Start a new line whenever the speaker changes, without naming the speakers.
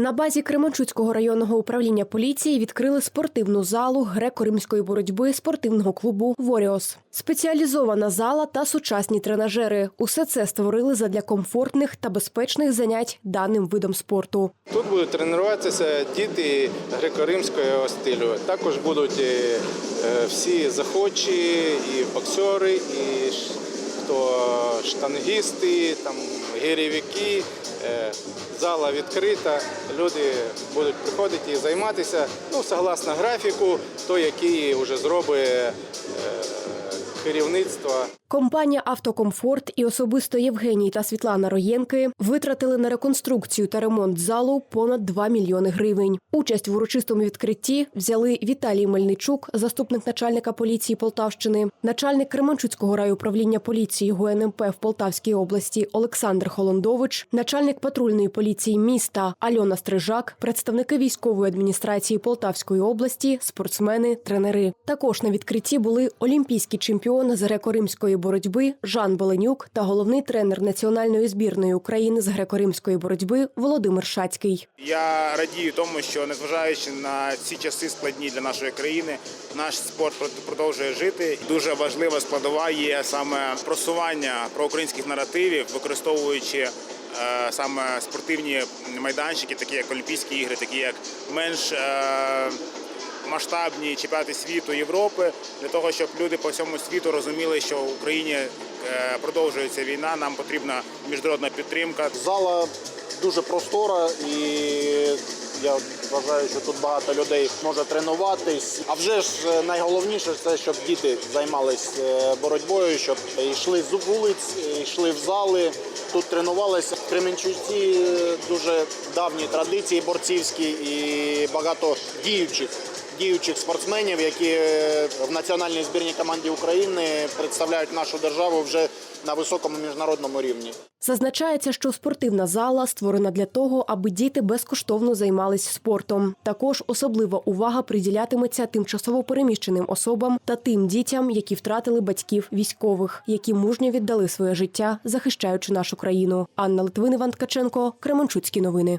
На базі Кременчуцького районного управління поліції відкрили спортивну залу греко-римської боротьби спортивного клубу Воріос. Спеціалізована зала та сучасні тренажери. Усе це створили задля комфортних та безпечних занять даним видом спорту.
Тут будуть тренуватися діти греко-римського стилю. Також будуть е, е, всі захочі, і боксери, і штангісти, там гирівики. Е, Зала відкрита, люди будуть приходити і займатися ну, согласно графіку, той, який вже зробить е, керівництво.
Компанія Автокомфорт і особисто Євгеній та Світлана Роєнки витратили на реконструкцію та ремонт залу понад 2 мільйони гривень. Участь в урочистому відкритті взяли Віталій Мельничук, заступник начальника поліції Полтавщини, начальник Кременчуцького райуправління поліції ГУНМП в Полтавській області Олександр Холондович, начальник патрульної поліції міста Альона Стрижак, представники військової адміністрації Полтавської області, спортсмени, тренери. Також на відкритті були олімпійський чемпіон з греко-римської боротьби Жан Беленюк та головний тренер національної збірної України з греко-римської боротьби Володимир Шацький.
Я радію тому, що незважаючи на ці часи складні для нашої країни, наш спорт продовжує жити. Дуже важлива складова є саме просування проукраїнських наративів, використовуючи е, саме спортивні майданчики, такі як Олімпійські ігри, такі як менш е, масштабні чемпіонати світу Європи, для того, щоб люди по всьому світу розуміли, що в Україні е, продовжується війна. Нам потрібна міжнародна підтримка.
Зала дуже простора і я вважаю, що тут багато людей може тренуватись. А вже ж е, найголовніше це, щоб діти займались е, боротьбою, щоб йшли з вулиць, йшли в зали. Тут тренувалися Кременчуці дуже давні традиції борцівські і багато діючих. Діючих спортсменів, які е, в національній збірній команді України представляють нашу державу вже на високому міжнародному рівні.
Зазначається, що спортивна зала створена для того, аби діти безкоштовно займались спортом. Також особлива увага приділятиметься тимчасово переміщеним особам та тим дітям, які втратили батьків військових, які мужньо віддали своє життя, захищаючи нашу країну. Анна Литвин, Іван Ткаченко, Кременчуцькі новини.